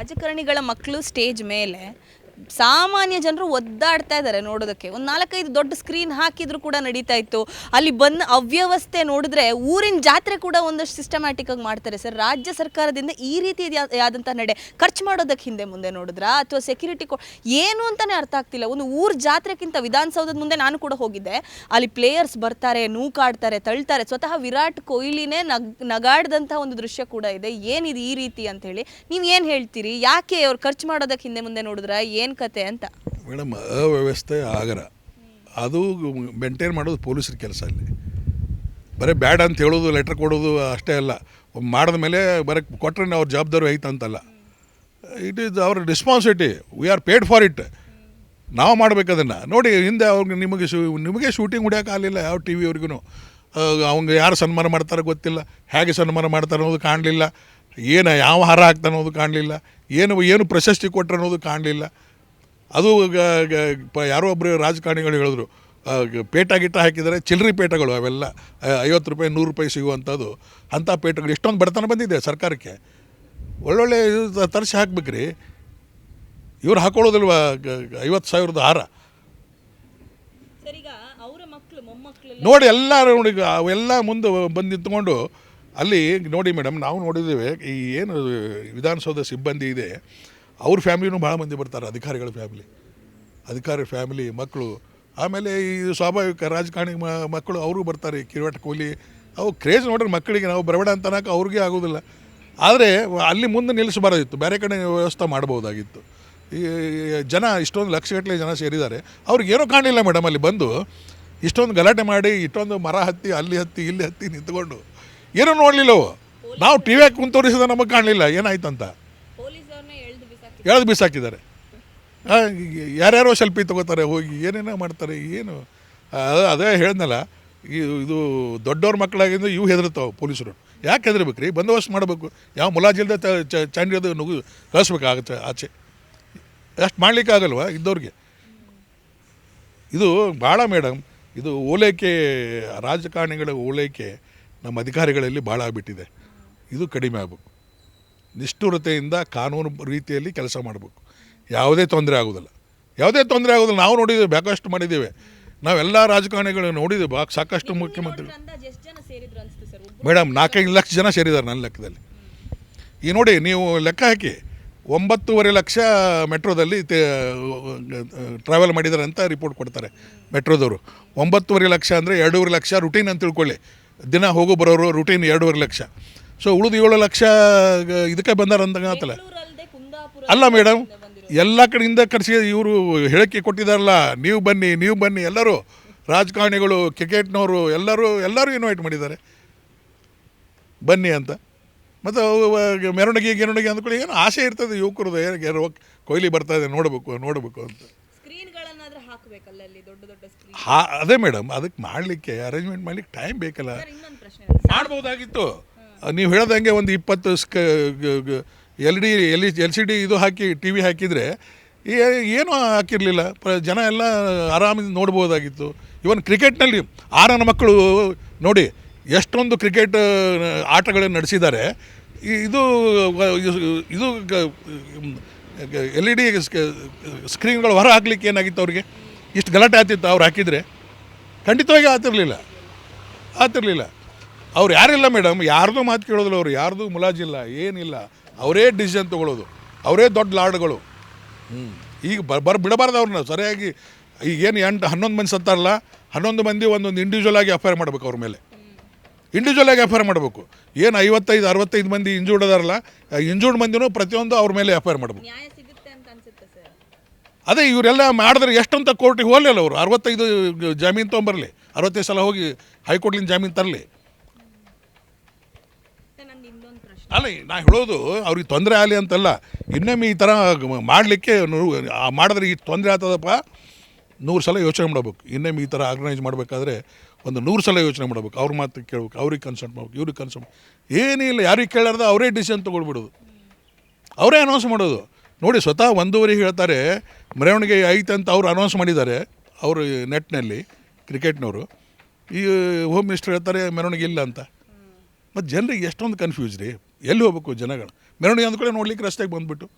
ರಾಜಕಾರಣಿಗಳ ಮಕ್ಕಳು ಸ್ಟೇಜ್ ಮೇಲೆ ಸಾಮಾನ್ಯ ಜನರು ಒದ್ದಾಡ್ತಾ ಇದ್ದಾರೆ ನೋಡೋದಕ್ಕೆ. ಒಂದು ನಾಲ್ಕೈದು ದೊಡ್ಡ ಸ್ಕ್ರೀನ್ ಹಾಕಿದ್ರು ಕೂಡ ನಡೀತಾ ಇತ್ತು. ಅಲ್ಲಿ ಬಂದ ಅವ್ಯವಸ್ಥೆ ನೋಡಿದ್ರೆ ಊರಿನ ಜಾತ್ರೆ ಕೂಡ ಒಂದಷ್ಟು ಸಿಸ್ಟಮ್ಯಾಟಿಕ್ ಆಗಿ ಮಾಡ್ತಾರೆ. ಸರ್, ರಾಜ್ಯ ಸರ್ಕಾರದಿಂದ ಈ ರೀತಿ ಆದಂಥ ನಡೆ ಖರ್ಚು ಮಾಡೋದಕ್ಕೆ ಹಿಂದೆ ಮುಂದೆ ನೋಡಿದ್ರಾ? ಅಥವಾ ಸೆಕ್ಯೂರಿಟಿ ಏನು ಅಂತಾನೆ ಅರ್ಥ ಆಗ್ತಿಲ್ಲ. ಒಂದು ಊರ್ ಜಾತ್ರೆಗಿಂತ ವಿಧಾನಸೌಧದ ಮುಂದೆ ನಾನು ಕೂಡ ಹೋಗಿದ್ದೆ. ಅಲ್ಲಿ ಪ್ಲೇಯರ್ಸ್ ಬರ್ತಾರೆ, ನೂಕಾಡ್ತಾರೆ, ತಳ್ತಾರೆ. ಸ್ವತಃ ವಿರಾಟ್ ಕೊಹ್ಲಿನೇ ನಗ್ ನಗಾಡ್ದಂಥ ಒಂದು ದೃಶ್ಯ ಕೂಡ ಇದೆ. ಏನಿದು ಈ ರೀತಿ ಅಂತ ಹೇಳಿ ನೀವು ಏನು ಹೇಳ್ತೀರಿ? ಯಾಕೆ ಅವ್ರು ಖರ್ಚು ಮಾಡೋದಕ್ಕೆ ಹಿಂದೆ ಮುಂದೆ ನೋಡಿದ್ರ? ಏನು ಕತೆ ಅಂತ? ಮೇಡಮ್, ಅವ್ಯವಸ್ಥೆ ಆಗರ. ಅದು ಮೇಂಟೈನ್ ಮಾಡೋದು ಪೊಲೀಸರ ಕೆಲಸ ಅಲ್ಲಿ. ಬರೀ ಬ್ಯಾಡ್ ಅಂತ ಹೇಳೋದು ಲೆಟ್ರ್ ಕೊಡೋದು ಅಷ್ಟೇ ಅಲ್ಲ. ಮಾಡಿದ ಮೇಲೆ ಬರೀ ಕೊಟ್ಟರೆ ಅವ್ರ ಜವಾಬ್ದಾರಿ ಐತಂತಲ್ಲ ಇಟ್ ಈಸ್ ಅವ್ರ responsibility we are paid for it ನಾವು ಮಾಡ್ಬೇಕು ಅದನ್ನು. ನೋಡಿ, ಹಿಂದೆ ಅವ್ರಿಗೆ ನಿಮಗೆ ಶೂ, ನಿಮಗೆ ಶೂಟಿಂಗ್ ಹೊಡಿಯೋಕ್ಕಾಗಲಿಲ್ಲ ಯಾವ ಟಿ ವಿಯವ್ರಿಗೂ ಅವ್ಗೆ ಯಾರು ಸನ್ಮಾನ ಮಾಡ್ತಾರೆ ಗೊತ್ತಿಲ್ಲ. ಹೇಗೆ ಸನ್ಮಾನ ಮಾಡ್ತಾರೆ ಅನ್ನೋದು ಕಾಣಲಿಲ್ಲ. ಏನು ಯಾವ ಹಾರ ಅನ್ನೋದು ಕಾಣಲಿಲ್ಲ. ಏನು ಏನು ಪ್ರಶಸ್ತಿ ಕೊಟ್ಟರೆ ಅನ್ನೋದು ಕಾಣಲಿಲ್ಲ. ಅದು ಯಾರೋ ಒಬ್ಬರು ರಾಜಕಾರಣಿಗಳು ಹೇಳಿದ್ರು ಪೇಟ ಗಿಟ್ಟ ಹಾಕಿದರೆ ಚಿಲ್ಲರಿ ಪೇಟಗಳು ಅವೆಲ್ಲ ಐವತ್ತು ರೂಪಾಯಿ ನೂರು ರೂಪಾಯಿ ಸಿಗುವಂಥದ್ದು ಅಂಥ ಪೇಟಗಳು ಎಷ್ಟೊಂದು ಬಡತನ ಬಂದಿದೆ ಸರ್ಕಾರಕ್ಕೆ. ಒಳ್ಳೊಳ್ಳೆ ಇದು ತರಿಸಿ ಹಾಕ್ಬೇಕ್ರಿ. ಇವ್ರು ಹಾಕೊಳ್ಳೋದಿಲ್ವ ಐವತ್ತು ಸಾವಿರದ ಹಾರ? ನೋಡಿ ಎಲ್ಲ ನೋಡಿ ಅವೆಲ್ಲ ಮುಂದೆ ಬಂದು ನಿಂತ್ಕೊಂಡು ಅಲ್ಲಿ ನೋಡಿ ಮೇಡಮ್ ನಾವು ನೋಡಿದ್ದೇವೆ ಈ ಏನು ವಿಧಾನಸೌಧ ಸಿಬ್ಬಂದಿ ಇದೆ ಅವ್ರ ಫ್ಯಾಮಿಲಿನೂ ಭಾಳ ಮಂದಿ ಬರ್ತಾರೆ, ಅಧಿಕಾರಿಗಳ ಫ್ಯಾಮಿಲಿ. ಅಧಿಕಾರಿ ಫ್ಯಾಮಿಲಿ, ಮಕ್ಕಳು. ಆಮೇಲೆ ಈ ಸ್ವಾಭಾವಿಕ ರಾಜಕಾರಣಿ ಮಕ್ಕಳು ಅವರು ಬರ್ತಾರೆ ಕಿರೀಟ ಕೊಹ್ಲಿ ಅವು ಕ್ರೇಜ್ ನೋಡ್ರಿ ಮಕ್ಕಳಿಗೆ ನಾವು ಬರಬೇಡ ಅಂತ ಅನ್ನೋಕೆ ಅವ್ರಿಗೆ ಆಗೋದಿಲ್ಲ. ಆದರೆ ಅಲ್ಲಿ ಮುಂದೆ ನಿಲ್ಲಿಸಬಾರ್ದಿತ್ತು. ಬೇರೆ ಕಡೆ ವ್ಯವಸ್ಥೆ ಮಾಡ್ಬೋದಾಗಿತ್ತು ಈ, ಜನ, ಇಷ್ಟೊಂದು ಲಕ್ಷಗಟ್ಟಲೆ ಜನ ಸೇರಿದ್ದಾರೆ. ಅವ್ರಿಗೇನೂ ಕಾಣಲಿಲ್ಲ ಮೇಡಮ್ ಅಲ್ಲಿ ಬಂದು. ಇಷ್ಟೊಂದು ಗಲಾಟೆ ಮಾಡಿ, ಇಷ್ಟೊಂದು ಮರ ಹತ್ತಿ, ಅಲ್ಲಿ ಹತ್ತಿ, ಇಲ್ಲಿ ಹತ್ತಿ ನಿಂತ್ಕೊಂಡು. ಏನೂ ನೋಡಲಿಲ್ಲವು ನಾವು ಟಿ ವಿಯಾಗಿ ಕುಂತೋರಿಸಿದ ನಮಗೆ ಕಾಣಲಿಲ್ಲ. ಏನಾಯ್ತಂತ? ಎಳ್ದು ಬಿಸಾಕಿ ಎಳೆದು ಬೀಸಾಕಿದ್ದಾರೆ ಯಾರ್ಯಾರೋ ಸೆಲ್ಫಿ ತಗೋತಾರೆ, ಹೋಗಿ ಏನೇನೋ ಮಾಡ್ತಾರೆ, ಏನು? ಅದೇ ಹೇಳ್ದಲ್ಲ ಇದು ದೊಡ್ಡವ್ರ ಮಕ್ಕಳಾಗಿಂದ ಇವು ಹೆದರ್ತಾವೆ ಪೊಲೀಸರು. ಯಾಕೆ ಹೆದರ್ಬೇಕು ರೀ ಬಂದೋಬಸ್ತ್ ಮಾಡಬೇಕು. ಯಾವ ಮುಲಾಜಿಲ್ದ ಚಂಡಿಯೋದು ನುಗ್ಗು ಕಳಿಸ್ಬೇಕಾಗತ್ತೆ ಆಚೆ. ಅಷ್ಟು ಮಾಡಲಿಕ್ಕಾಗಲ್ವಾ ಇದ್ದವ್ರಿಗೆ? ಇದು ಭಾಳ ಮೇಡಮ್ ಇದು ಓಲೈಕೆ, ರಾಜಕಾರಣಿಗಳ ಓಲೈಕೆ ನಮ್ಮ ಅಧಿಕಾರಿಗಳಲ್ಲಿ ಭಾಳ ಆಗಿಬಿಟ್ಟಿದೆ. ಇದು ಕಡಿಮೆ ಆಗಬೇಕು. ನಿಷ್ಠುರತೆಯಿಂದ ಕಾನೂನು ರೀತಿಯಲ್ಲಿ ಕೆಲಸ ಮಾಡಬೇಕು. ಯಾವುದೇ ತೊಂದರೆ ಆಗೋದಿಲ್ಲ ಯಾವುದೇ ತೊಂದರೆ ಆಗೋದಿಲ್ಲ ನಾವು ನೋಡಿದ್ದೇವೆ ಬೇಕಷ್ಟು ಮಾಡಿದ್ದೇವೆ. ನಾವೆಲ್ಲ ರಾಜಕಾರಣಿಗಳನ್ನ ನೋಡಿದ್ದೇವೆ. ಬಾ ಸಾಕಷ್ಟು ಮುಖ್ಯಮಂತ್ರಿಗಳು ಮೇಡಮ್ ನಾಲ್ಕೈದು ಲಕ್ಷ ಜನ ಸೇರಿದ್ದಾರೆ ನನ್ನ ಲೆಕ್ಕದಲ್ಲಿ. ಈ ನೋಡಿ ನೀವು ಲೆಕ್ಕ ಹಾಕಿ ಒಂಬತ್ತೂವರೆ ಲಕ್ಷ ಮೆಟ್ರೋದಲ್ಲಿ ಟ್ರಾವೆಲ್ ಮಾಡಿದ್ದಾರೆ ಅಂತ ರಿಪೋರ್ಟ್ ಕೊಡ್ತಾರೆ ಮೆಟ್ರೋದವರು. ಒಂಬತ್ತೂವರೆ ಲಕ್ಷ ಅಂದರೆ ಎರಡೂವರೆ ಲಕ್ಷ ರುಟೀನ್ ಅಂತ ತಿಳ್ಕೊಳ್ಳಿ. ದಿನ ಹೋಗೋ ಬರೋರು ರುಟೀನ್ ಎರಡೂವರೆ ಲಕ್ಷ. ಸೊ ಉಳಿದು ಏಳು ಲಕ್ಷ ಇದಕ್ಕೆ ಬಂದಾರ ಕುಂದಾಪುರ ಅಲ್ಲ ಮೇಡಮ್ ಎಲ್ಲ ಕಡೆಯಿಂದ ಕರೆಸಿ ಇವರು ಹೇಳಿಕೆ ಕೊಟ್ಟಿದ್ದಾರಲ್ಲ ನೀವು ಬನ್ನಿ ನೀವು ಬನ್ನಿ ಎಲ್ಲರೂ ರಾಜಕಾರಣಿಗಳು ಕ್ರಿಕೆಟ್ನವರು ಎಲ್ಲರೂ ಎಲ್ಲರೂ ಇನ್ವೈಟ್ ಮಾಡಿದ್ದಾರೆ. ಬನ್ನಿ ಅಂತ. ಮತ್ತು ಮೆರವಣಿಗೆ ಗೆರವಣಿಗೆ ಅಂದ್ಕೊಳ್ಳಿ ಏನು ಆಸೆ ಇರ್ತದೆ ಯುವಕರು ಏನು ಕೊಹ್ಲಿ ಬರ್ತಾ ಇದೆ ನೋಡಬೇಕು ನೋಡಬೇಕು ಅಂತ. ಹಾ ಅದೇ ಮೇಡಮ್ ಅದಕ್ಕೆ ಮಾಡಲಿಕ್ಕೆ ಅರೇಂಜ್ಮೆಂಟ್ ಮಾಡ್ಲಿಕ್ಕೆ ಟೈಮ್ ಬೇಕಲ್ಲ. ಮಾಡ್ಬೋದಾಗಿತ್ತು. ನೀವು ಹೇಳ್ದಂಗೆ ಒಂದು ಇಪ್ಪತ್ತು ಸ್ಕ L D L L C D ಇದು ಹಾಕಿ ಟಿ ವಿ ಹಾಕಿದರೆ ಏನೂ ಹಾಕಿರಲಿಲ್ಲ. ಜನ ಎಲ್ಲ ಆರಾಮಿಂದ ನೋಡ್ಬೋದಾಗಿತ್ತು. ಇವನ್ ಕ್ರಿಕೆಟ್ನಲ್ಲಿ ಆರನ ಮಕ್ಕಳು ನೋಡಿ ಎಷ್ಟೊಂದು ಕ್ರಿಕೆಟ್ ಆಟಗಳನ್ನು ನಡೆಸಿದ್ದಾರೆ. ಇದು ಇದು ಎಲ್ ಇ ಡಿ ಸ್ಕ್ರೀನ್ಗಳು ಹೊರ ಹಾಕ್ಲಿಕ್ಕೆ ಏನಾಗಿತ್ತು ಅವ್ರಿಗೆ? ಇಷ್ಟು ಗಲಾಟೆ ಆಗ್ತಿತ್ತು ಅವ್ರು ಹಾಕಿದರೆ. ಖಂಡಿತವಾಗಿ ಆತಿರಲಿಲ್ಲ. ಆಗ್ತಿರ್ಲಿಲ್ಲ ಅವ್ರು ಯಾರಿಲ್ಲ ಮೇಡಮ್ ಯಾರ್ದು ಮಾತು ಕೇಳೋದಿಲ್ಲ ಅವರು ಯಾರ್ದು ಮುಲಾಜಿಲ್ಲ ಏನಿಲ್ಲ. ಅವರೇ ಡಿಸಿಷನ್ ತೊಗೊಳ್ಳೋದು ಅವರೇ ದೊಡ್ಡ ಲಾರ್ಡ್ಗಳು. ಹ್ಞೂ ಈಗ ಬರ್ ಬರ್ ಬಿಡಬಾರ್ದು ಅವ್ರನ್ನ. ಸರಿಯಾಗಿ ಈಗ ಏನು ಎಂಟು ಹನ್ನೊಂದು ಮಂದಿ ಸತ್ತಾರಲ್ಲ ಹನ್ನೊಂದು ಮಂದಿ ಒಂದೊಂದು ಇಂಡಿವಿಜುವಲ್ ಆಗಿ ಆರ್ ಮಾಡಬೇಕು ಅವ್ರ ಮೇಲೆ. ಇಂಡಿವಿಜುವಲ್ ಆಗಿ ಆರ್ ಮಾಡಬೇಕು. ಏನು ಐವತ್ತೈದು ಅರವತ್ತೈದು ಮಂದಿ ಇಂಜೂರ್ಡ್ ಅದಾರಲ್ಲ ಇಂಜೂರ್ಡ್ ಮಂದಿನೂ ಪ್ರತಿಯೊಂದು ಅವ್ರ ಮೇಲೆ ಎಫ್ ಮಾಡಬೇಕು. ಆರ್ ಮಾಡಬೇಕು ಅದೇ ಇವರೆಲ್ಲ ಮಾಡಿದ್ರೆ ಎಷ್ಟಂತ ಕೋರ್ಟಿಗೆ ಹೋಗಲಿಲ್ಲ ಅವರು. ಅರವತ್ತೈದು ಜಾಮೀನು ತೊಗೊಂಬರಲಿ. ಅರವತ್ತೈದು ಸಲ ಹೋಗಿ ಹೈಕೋರ್ಟ್ಲಿಂದ ಜಾಮೀನು ತರಲಿ. ಅಲ್ಲ, ನಾ ಹೇಳೋದು ಅವ್ರಿಗೆ ತೊಂದರೆ ಆಗಲಿ ಅಂತಲ್ಲ. ಇನ್ನೊಮ್ಮೆ ಈ ಥರ ಮಾಡಲಿಕ್ಕೆ ಮಾಡಿದ್ರೆ ಈ ತೊಂದರೆ ಆಗ್ತದಪ್ಪ. ನೂರು ಸಲ ಯೋಚನೆ ಮಾಡಬೇಕು. ಇನ್ನೊಮ್ಮೆ ಈ ಥರ ಆರ್ಗನೈಸ್ ಮಾಡಬೇಕಾದ್ರೆ ಒಂದು ನೂರು ಸಲ ಯೋಚನೆ ಮಾಡಬೇಕು. ಅವ್ರ ಮಾತು ಕೇಳ್ಬೇಕು, ಅವ್ರಿಗೆ ಕನ್ಸಲ್ಟ್ ಮಾಡ್ಬೇಕು, ಇವ್ರಿಗೆ ಕನ್ಸಲ್ಟ್ ಏನಿಲ್ಲ ಯಾರಿಗೆ ಕೇಳಾರ್ದು ಅವರೇ ಡಿಸಿಷನ್ ತೊಗೊಳ್ಬಿಡೋದು. ಅವರೇ ಅನೌನ್ಸ್ ಮಾಡೋದು. ನೋಡಿ, ಸ್ವತಃ ಒಂದೂವರೆಗೆ ಹೇಳ್ತಾರೆ, ಮೆರವಣಿಗೆ ಐತೆ ಅಂತ ಅವ್ರು ಅನೌನ್ಸ್ ಮಾಡಿದ್ದಾರೆ, ಅವರು ನೆಟ್ನಲ್ಲಿ, ಕ್ರಿಕೆಟ್ನವರು. ಈ ಹೋಮ್ ಮಿನಿಸ್ಟರ್ ಹೇಳ್ತಾರೆ, ಮೆರವಣಿಗೆ ಇಲ್ಲ ಅಂತ. ಮತ್ತು ಜನರಿಗೆ ಎಷ್ಟೊಂದು ಕನ್ಫ್ಯೂಸ್ ರೀ. ಎಲ್ಲಿ ಹೋಗ್ಬೇಕು ಜನಗಳು? ಮೆರವಣಿಗೆ ಅಂದ್ಕೊಳ್ಳಿ ನೋಡ್ಲಿಕ್ಕೆ ರಸ್ತೆಗೆ ಬಂದುಬಿಟ್ಟು.